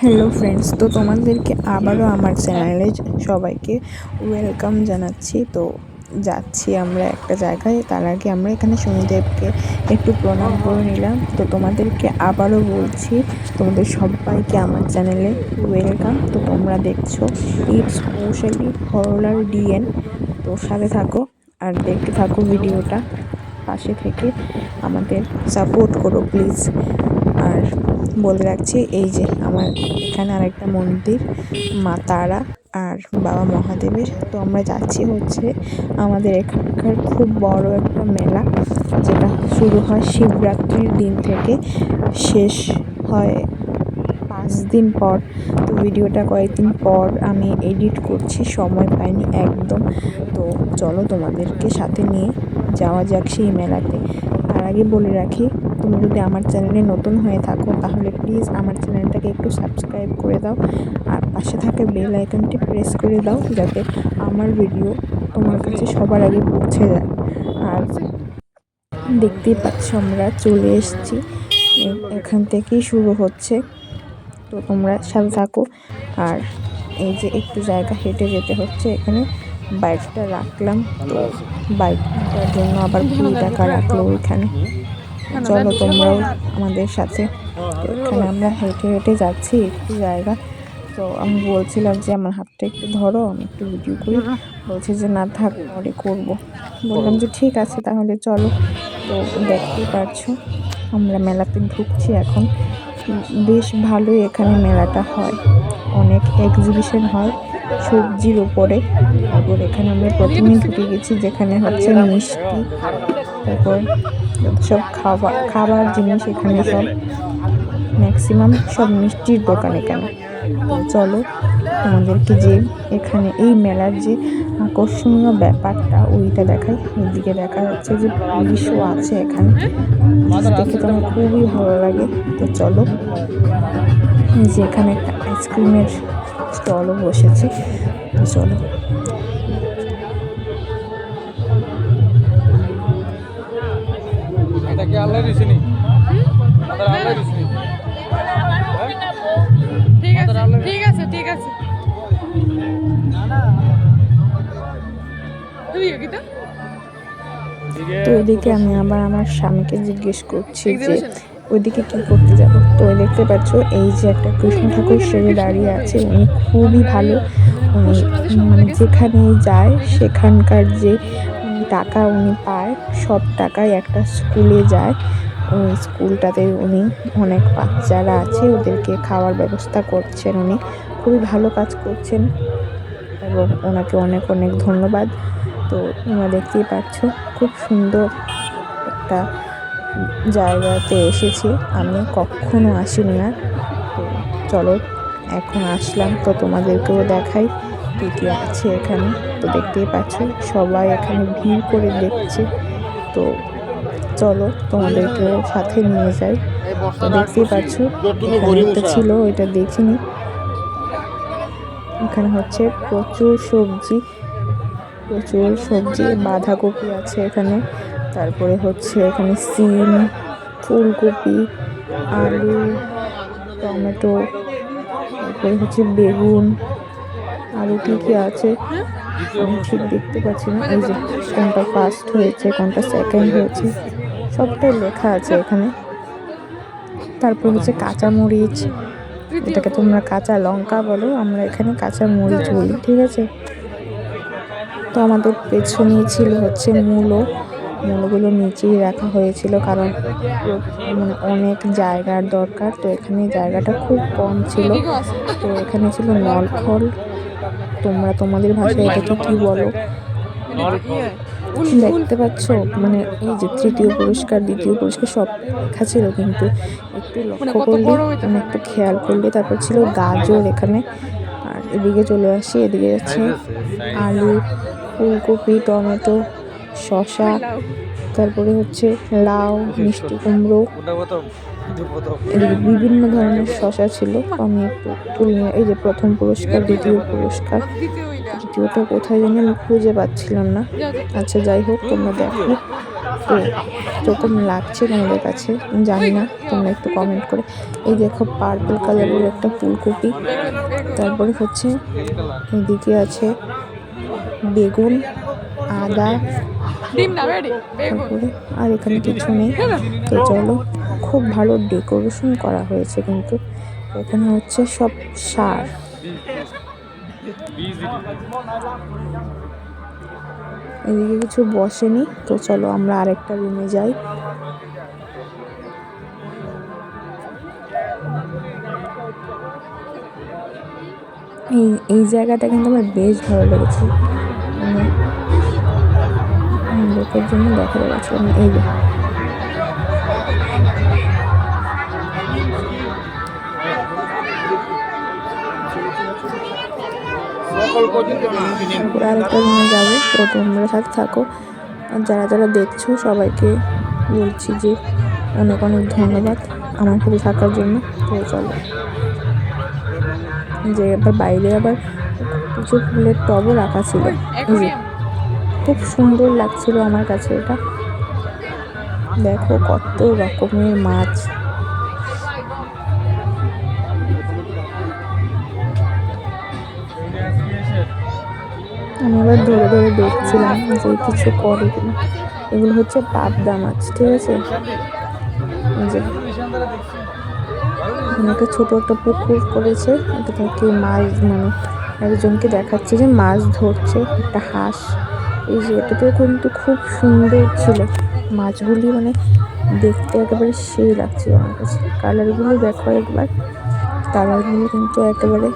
Hello friends তো তোমাদেরকে আবারও আমার চ্যানেলে সবাইকে ওয়েলকাম জানাচ্ছি। তো যাচ্ছি আমরা একটা জায়গায়, তার আগে আমরা এখানে শনিদেবকে একটু প্রণাম করে নিলাম। তো তোমাদেরকে আবারও বলছি, তোমাদের সবাইকে আমার চ্যানেলে ওয়েলকাম তো তোমরা দেখছ ইটস স্পেশালি হরলার ডিএন তো সাথে থাকো আর দেখতে থাকো ভিডিওটা, পাশে থেকে আমাদের সাপোর্ট করো প্লিজ বলে রাখছি, এই যে আমার এখানে আরেকটা মন্দির, মা তারা আর বাবা মহাদেবের। তো আমরা যাচ্ছি হচ্ছে আমাদের এখানকার খুব বড় একটা মেলা, যেটা শুরু হয় শিবরাত্রির দিন থেকে। শেষ হয় পাঁচ দিন পর। তো ভিডিওটা কয়েকদিন পর আমি এডিট করছি, সময় পাইনি একদম। তো চলো তোমাদেরকে সাথে নিয়ে যাওয়া যাক সেই মেলাতে। তার আগে বলে রাখি তুমি যদি আমার চ্যানেলে নতুন হয়ে থাকো, তাহলে প্লিজ আমার চ্যানেলটাকে একটু সাবস্ক্রাইব করে দাও আর পাশে থাকা বেল আইকনটি প্রেস করে দাও যাতে আমার ভিডিও তোমার কাছে সবার আগে পৌঁছে যায়। আর দেখতেই পাচ্ছ আমরা চলে এসেছি। এখান থেকেই শুরু হচ্ছে। তো তোমরা সাথে থাকো। আর এই যে একটু জায়গা হেঁটে যেতে হচ্ছে এখানে। বাইকটা রাখলাম। তো বাইকটার জন্য আবার কুড়ি টাকা রাখল ওইখানে। চলো তোমরাও আমাদের সাথে। এখানে আমরা হেঁটে হেঁটে যাচ্ছি একটু জায়গা। তো আমি বলছিলাম যে আমার হাতটা একটু ধরো আমি একটু ভিডিও করি। বলছে যে না থাক পরে করব। বললাম যে ঠিক আছে তাহলে চলো। তো দেখতেই পারছ আমরা মেলাতে ঢুকছি এখন। বেশ ভালোই এখানে মেলাটা হয়। অনেক এক্সিবিশন হয় সবজির ওপরে তারপর এখানে আমরা প্রথমে ঢুকে গেছি যেখানে হচ্ছে মিষ্টি তারপর সব খাবার খাবার জিনিস এখানে সব ম্যাক্সিমাম সব মিষ্টির দোকান এখানে। চলো আমাদেরকে যে এখানে এই মেলার যে আকর্ষণীয় ব্যাপারটা ওইটা দেখাই। ওইদিকে দেখা যাচ্ছে যে পুলিশও আছে এখানে। দেখে তো আমার খুবই ভালো লাগে। তো চলো যে এখানে একটা আইসক্রিমের স্টলও বসেছে। চলো। কি আল্লাহ দিছেনি। আমাদের আল্লাহ দিছেনি। ঠিক আছে ঠিক আছে ঠিক আছে। তুই কি তো। তো ওইদিকে আমি আবার আমার স্বামীকে জিজ্ঞেস করছি যে ওইদিকে কি করতে যাব? তো দেখতে পাচ্ছ এই যে একটা কৃষ্ণ ঠাকুর সেরে দাঁড়িয়ে আছে উনি খুবই ভালো। মানে যেখানেই যায় সেখানকার যে টাকা উনি পায়, সব টাকাই একটা স্কুলে যায়। ওই স্কুলটাতে উনি অনেক বাচ্চারা আছে, ওদেরকে খাওয়ার ব্যবস্থা করছেন উনি। খুবই ভালো কাজ করছেন এবং ওনাকে অনেক অনেক ধন্যবাদ। তো তোমরা দেখতেই পাচ্ছ, খুব সুন্দর একটা জায়গাতে এসেছি। আমি কখনো আসিনি আর। তো চলো, এখন আসলাম, তো তোমাদেরকেও দেখাই। কী আছে এখানে? তো দেখতেই পাচ্ছ, সবাই এখানে ভিড় করে দেখছে। তো চলো তোমাদেরকেও সাথে নিয়ে যাই। তো দেখতেই পাচ্ছ একটা ছিল, ওইটা দেখিনি। এখানে হচ্ছে প্রচুর সবজি প্রচুর সবজি, বাঁধাকপি আছে এখানে। তারপরে হচ্ছে এখানে সিম, ফুলকপি, আলু, টমেটো, তারপরে হচ্ছে বেগুন। আরও কী কী আছে? আমি ঠিক দেখতে পাচ্ছি না। এই যে কোনটা ফার্স্ট হয়েছে, কোনটা সেকেন্ড হয়েছে, সবটাই লেখা আছে এখানে। তারপর হচ্ছে কাঁচা মরিচ এটাকে তোমরা কাঁচা লঙ্কা বলো, আমরা এখানে কাঁচা মরিচ বলি, ঠিক আছে? তো আমাদের পেছনেই ছিল হচ্ছে মূলো। মূলগুলো নিচেই রাখা হয়েছিল কারণ মানে অনেক জায়গার দরকার, তো এখানে জায়গাটা খুব কম ছিল। তো এখানে ছিল নলখল তোমরা তোমাদের ভাষায় এটাকে কি বলো? দেখতে পাচ্ছ? মানে এই যে তৃতীয় পুরস্কার দ্বিতীয় পুরস্কার সব লেখা ছিল কিন্তু একটু লক্ষ্য করলে মানে একটু খেয়াল করলে তারপর ছিল গাজর এখানে। আর এদিকে চলে আসি এদিকে যাচ্ছে। আলু ফুলকপি টমেটো শসা তারপরে হচ্ছে লাউ মিষ্টি কুমড়ো। বিভিন্ন ধরনের শসা ছিল। আমি একটু তুলে নিয়ে এই যে প্রথম পুরস্কার দ্বিতীয় পুরস্কার। তৃতীয়টা কোথায় জানি আমি খুঁজে পাচ্ছিলাম না। আচ্ছা যাই হোক তোমরা দেখো। তো কীরকম লাগছে তোমাদের কাছে? জানি না তোমরা একটু কমেন্ট করে। এই দেখো পার্পল কালারের একটা ফুলকপি। তারপরে হচ্ছে এদিকে আছে বেগুন আদা। তারপরে আর এখানে কিছু নেই। তো চলো। খুব ভালো ডেকোরেশন করা হয়েছে কিন্তু এখানে হচ্ছে সব সার। এদিকে কিছু বসেনি, তো চলো আমরা আরেকটা রুমে যাই। এই এই জায়গাটা কিন্তু আমার বেশ ভালো লেগেছে। মানে লোকের জন্য দেখা না। এই তারপরে আরেকটা রুমে যাবে তো তোমরা সাথে থাকো। আর যারা যারা দেখছ সবাইকে বলছি যে অনেক অনেক ধন্যবাদ আমার সাথে থাকার জন্য। তো চলো। যে আবার বাইরে আবার কিছু ফুলের টবও রাখা ছিল। খুব সুন্দর লাগছিল আমার কাছে এটা। দেখো কত রকমের মাছ। আমি আবার ধরে ধরে দেখছিলাম যে কিছু করে কিনা। এগুলো হচ্ছে পাবদা মাছ, ঠিক আছে? যে একটা ছোট একটা পুকুর করেছে এটা থেকে মাছ মানে একজনকে দেখাচ্ছে যে মাছ ধরছে, একটা হাঁস। এই যে, এটাতেও কিন্তু খুব সুন্দর ছিল। মাছগুলি মানে দেখতে একেবারে সেই লাগছিল আমার কাছে। কালারগুলো দেখো একবার। কালারগুলো কিন্তু একেবারে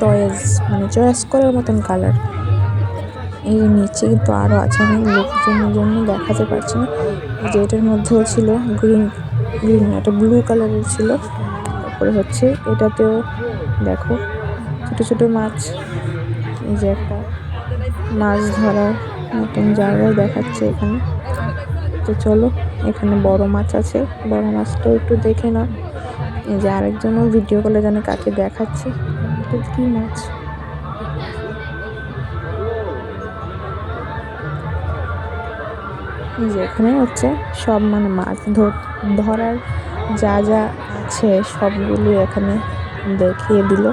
চয়েস মানে চয়েস করার মতন কালার এই নিচে কিন্তু আরও আছে, আমি লোকজনের জন্য দেখাতে পারছি না। যে এটার মধ্যেও ছিল গ্রিন গ্রিন একটা ব্লু কালারের ছিল। তারপরে হচ্ছে এটাতেও দেখো, ছোটো ছোটো মাছ, এই যে একটা মাছ ধরার মতন জায়গায় দেখাচ্ছে এখানে। তো চলো, এখানে বড় মাছ আছে, বড় মাছটাও একটু দেখে নাও। এই যে আরেকজনও ভিডিও কলে জানে কাকে দেখাচ্ছে। এটা কী মাছ? এই যে এখানে হচ্ছে সব মানে মাছ ধর, ধরার যা যা আছে সবগুলো এখানে দেখিয়ে দিল।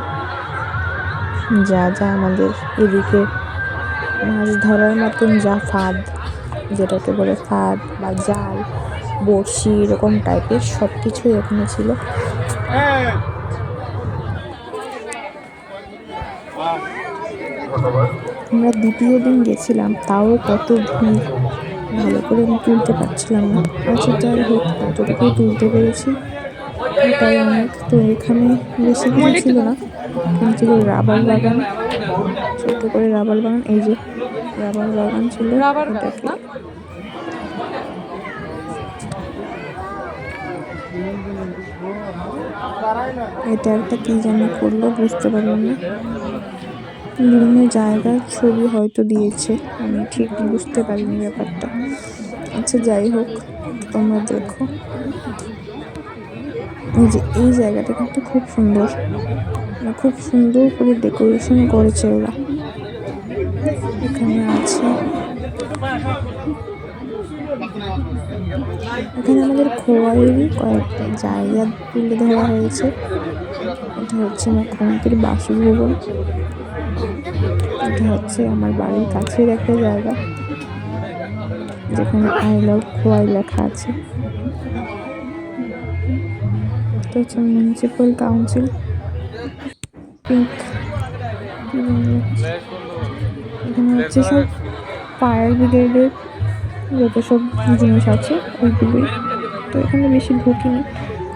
যা যা আমাদের এদিকে মাছ ধরার মতন যা ফাঁদ, যেটাকে বলে ফাঁদ বা জাল, বড়শি এরকম টাইপের সব কিছুই এখানে ছিল। আমরা দ্বিতীয় দিন গেছিলাম তাও কত ভিড়। ভালো করে আমি তুলতে পারছিলাম না। আচ্ছা যাই হোক যতটুকু তুলতে পেরেছি তাই অনেক। তো এখানে বেশি কিছু ছিল না। এখানে ছিল রাবার বাগান ছোট্ট করে রাবার বাগান। এই যে রাবার বাগান ছিল রাবার এটা একটা কী যেন করল বুঝতে পারলাম না। বিভিন্ন জায়গার ছবি হয়তো দিয়েছে। আমি ঠিক বুঝতে পারিনি ব্যাপারটা। আচ্ছা যাই হোক, তোমরা দেখো। এই যে, এই জায়গাটা কিন্তু খুব সুন্দর। মানে খুব সুন্দর করে ডেকোরেশন করেছে ওরা। এখানে আছে। এখানে আমাদের খোয়াইয়েরই কয়েকটা জায়গা তুলে ধরা হয়েছে। এটা হচ্ছে মুখ্যমন্ত্রীর বাসভবন। হচ্ছে আমার বাড়ির কাছের একটা জায়গা, যেখানে আই লাভ খোয়াই লেখা আছে। এটা হচ্ছে মিউনিসিপ্যাল কাউন্সিল পিঙ্ক এখানে হচ্ছে সব ফায়ার ব্রিগেডের যত সব জিনিস আছে, ওইগুলোই। তো এখানে বেশি ঢুকিনি,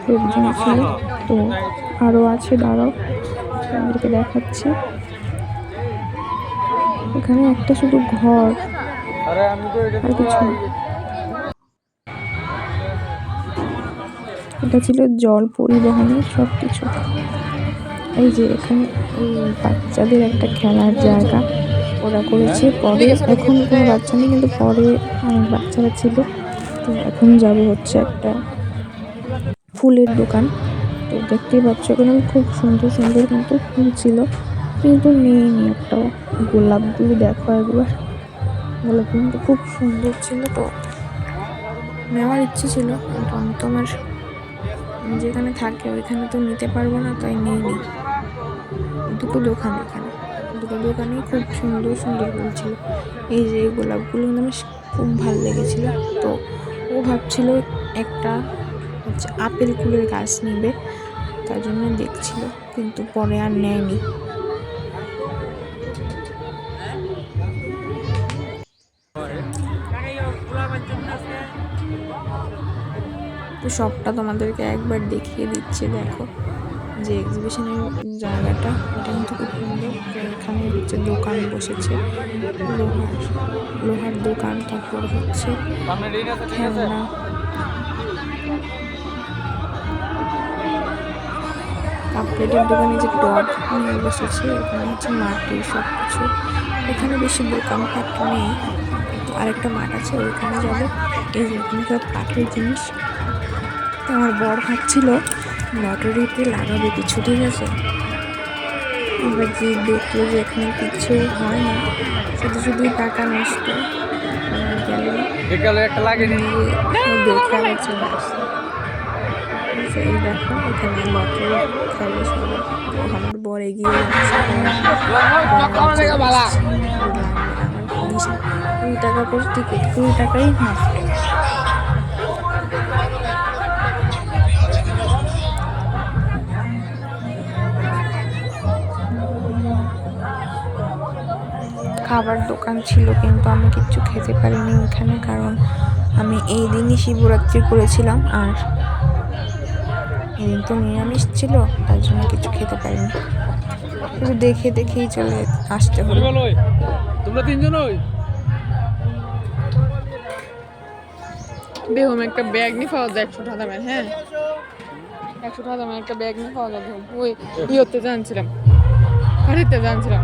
লোকজন ছিল। তো আরও আছে, দাঁড়াও আমাদেরকে দেখাচ্ছি। এখানে একটা শুধু ঘর। আরে কিছু এটা ছিল জল পরিবহনের সব কিছু এই যে এখানে এই বাচ্চাদের একটা খেলার জায়গা। ওরা করেছে। পরে এখন কোনো বাচ্চা নেই কিন্তু পরে অনেক বাচ্চারা ছিল। তো এখন যাব হচ্ছে একটা ফুলের দোকান। তো দেখতেই পাচ্ছ এখানে খুব সুন্দর সুন্দর কিন্তু ফুল ছিল। কিন্তু নেই নি একটাও গোলাপগুলো দেখো একবার। গোলাপ ফুলটা খুব সুন্দর ছিল তো। নেওয়ার ইচ্ছে ছিল, কিন্তু আমি তো আমার যেখানে থাকে ওইখানে তো নিতে পারব না, তাই নিইনি দুটো দোকান এখানে। দুটো দোকানে খুব সুন্দর সুন্দর ফুল ছিল। এই যে গোলাপগুলো কিন্তু আমার খুব ভালো লেগেছিল। তো ও ভাবছিল একটা হচ্ছে আপেল ফুলের গাছ নেবে, তার জন্য দেখছিল, কিন্তু পরে আর নেয়নি। সবটা তোমাদেরকে একবার দেখিয়ে দিচ্ছে, দেখো। যে এক্সিবিশনের জায়গাটা, এটা কিন্তু খুব সুন্দর। এখানে হচ্ছে দোকান বসেছে, লোহার লোহার দোকান, তারপর হচ্ছে খেলনা। কাপড়ের দোকানে যে টপ নিয়ে বসেছে, এখানে হচ্ছে মাটির সব কিছু এখানে বেশি দোকান দোকানপাট নেই। আরেকটা মাঠ আছে, ওইখানে যাবে। এই সব কাঠের জিনিস। তো আমার বর ভাবছিল লটারিতে লাগাবে কিছু ঠিক আছে? এবার যে দেখল যে এখানে কিছু হয় না শুধু শুধু টাকা নষ্ট। বিকালে একটা লাগে নি। দেখে চলে আসছে এই দেখো এখানে লটারি খেলে সবাই তো আমার বর এগিয়ে যাচ্ছে। কুড়ি টাকা করে টিকিট কুড়ি টাকাই নষ্ট খাবার দোকান ছিল কিন্তু আমি কিচ্ছু খেতে পারিনি ওখানে কারণ আমি এই দিনই শিবরাত্রি করেছিলাম আর এদিন তো নিরামিষ ছিল তার জন্য কিছু খেতে পারিনি। শুধু দেখে দেখেই চলে আসতে হলো। তোমরা তিনজন ওই বেহুম একটা ব্যাগ নিয়ে পাওয়া যায় একশো টাকা দামের হ্যাঁ? একশো টাকা দামের একটা ব্যাগ নিয়ে পাওয়া যায় ওই ইয়েতে জানছিলাম হাড়িতে জানছিলাম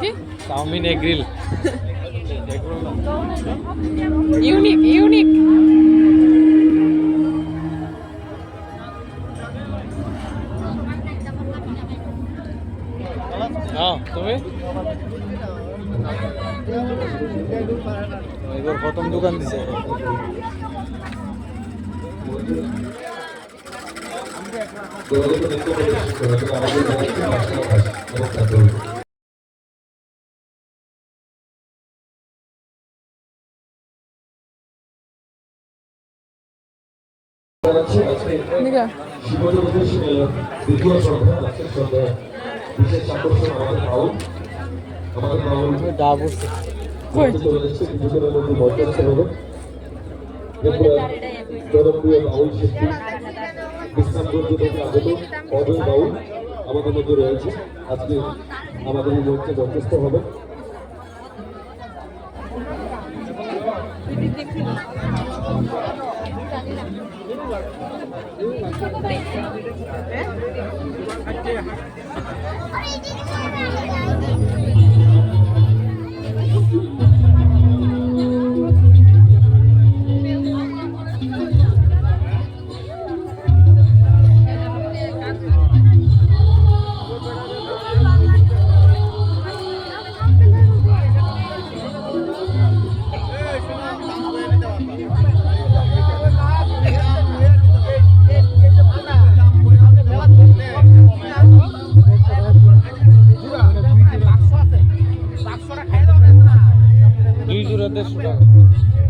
কি চাউমিন এগ্রিল ইউনিক ইউনিক আজকের সন্ধ্যা বিশেষ আকর্ষণ আমাদের বাউল আমাদের বাউল 네? 네? deixo.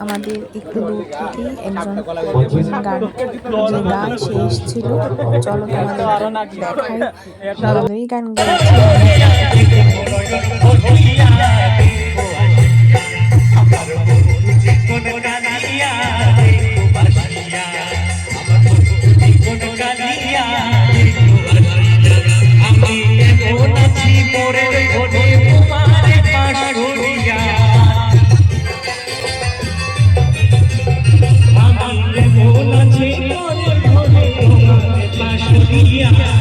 আমাদের একটু দূর থেকে একজন যে গান সে এসেছিল। চলো তোমাদের দেখাই। গান গেয়েছে Yeah.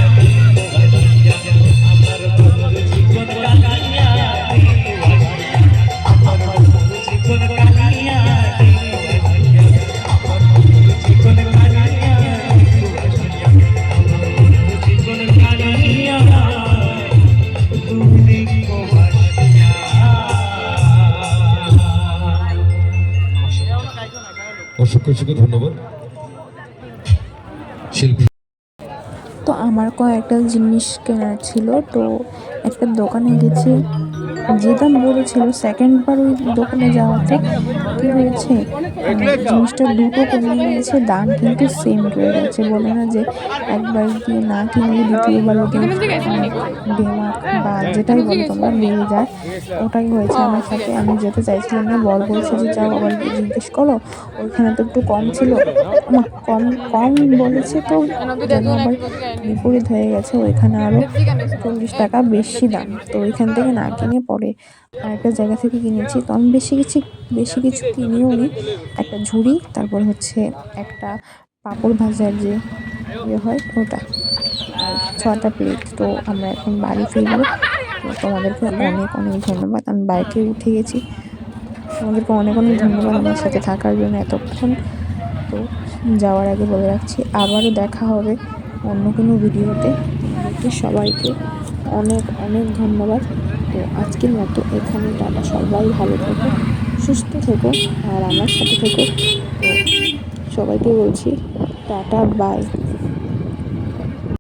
জিনিস কেনার ছিল তো একটা দোকানে গেছি। যে দাম বলেছিল সেকেন্ড বার ওই দোকানে যাওয়াতে কী হয়েছে? মানে জিনিসটা দুটো কমিয়ে নিয়েছে দাম কিন্তু সেম রয়ে গেছে। বলে না যে একবার গিয়ে না কিনলে দ্বিতীয়বার ওদের ডেমাক বা যেটাই বলো তোমরা বেড়ে যায়। ওটাই হয়েছে আমার সাথে। আমি যেতে চাইছিলাম না বল বলছে যে যাও আবার জিজ্ঞেস করো। ওইখানে তো একটু কম ছিল। কম কম বলেছে তো যেন আবার বিপরীত হয়ে গেছে ওইখানে আরও চল্লিশ টাকা বেশি দাম। তো ওইখান থেকে না কিনে পরে আরেকটা জায়গা থেকে কিনেছি। তো আমি বেশি কিছু বেশি কিছু কিনিও নি। একটা ঝুড়ি তারপর হচ্ছে একটা পাঁপড় ভাজার যে ইয়ে হয় ওটা। ছটা প্লেট তো আমরা এখন বাড়ি ফিরবো। তো তোমাদেরকে অনেক অনেক ধন্যবাদ। আমি বাইকে উঠে গেছি। তোমাদেরকে অনেক অনেক ধন্যবাদ আমার সাথে থাকার জন্য এতক্ষণ। তো যাওয়ার আগে বলে রাখছি, আবারও দেখা হবে অন্য কোনো ভিডিওতে। তোমাদেরকে সবাইকে অনেক অনেক ধন্যবাদ। তো আজকের মতো এখানে টাটা। সবাই ভালো থেকো, সুস্থ থেকো, আর আমার সাথে থেকো। তো সবাইকে বলছি, টাটা, বাই।